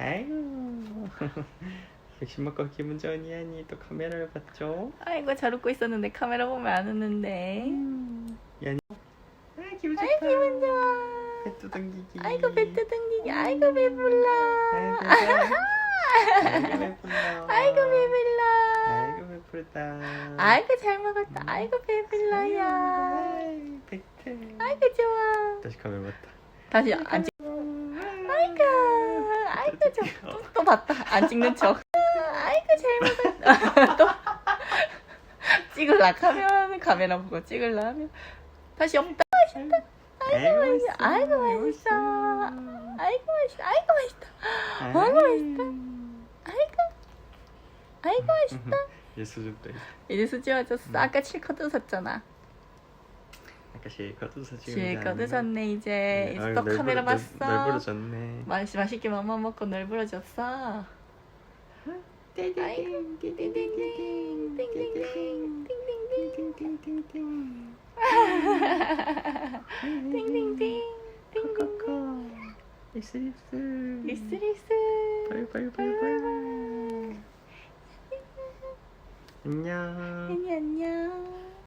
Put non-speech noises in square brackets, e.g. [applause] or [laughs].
아이고. [laughs] 백신 먹고 기분 좋은 이한이 또 카메라를 봤죠? 아이고 잘 웃고 있었는데 카메라 보면 안 웃는데. 이한이. 아 기분 좋다. 아이 기분 좋아. 배 두둥기기. 아이고 배 뜯은기기. 아이고 배불러. 아이고 배불러. [laughs] 아이고 배불러. 아이고 배부르다. 아이고 잘 먹었다. 아이고 배불러야. 백태. 아이고 좋아. 다시 카메라 봤다. 다시 안 찍. 아이고 또 또 봤다. 안 찍는 척. 아이고 잘 먹었다. 또 찍을라 하면 카메라 보고 찍을라 하면 다시 없다. 맛있다. 아이고 맛있어. 아이고 맛있어. 아이고 맛있어. 아이고 맛있다. 아이고 맛있다. 아이고 아이고 맛있다. [laughs] 또 있어. 이제 맞았어. 아까 실컷 웃었잖아. 아까 실컷 웃어 지금. 실컷 웃었네 이제. 아유, 또널 카메라 봤어. 널 부러졌네. 맛 맛있게 맘만 먹고 널브러졌어. 띵띵띵 띵띵띵 띵띵띵 띵띵띵. 띵띵띵 띵띵띵 리스 빠이 빠이 빠이 빠이. 안녕. 안녕 안녕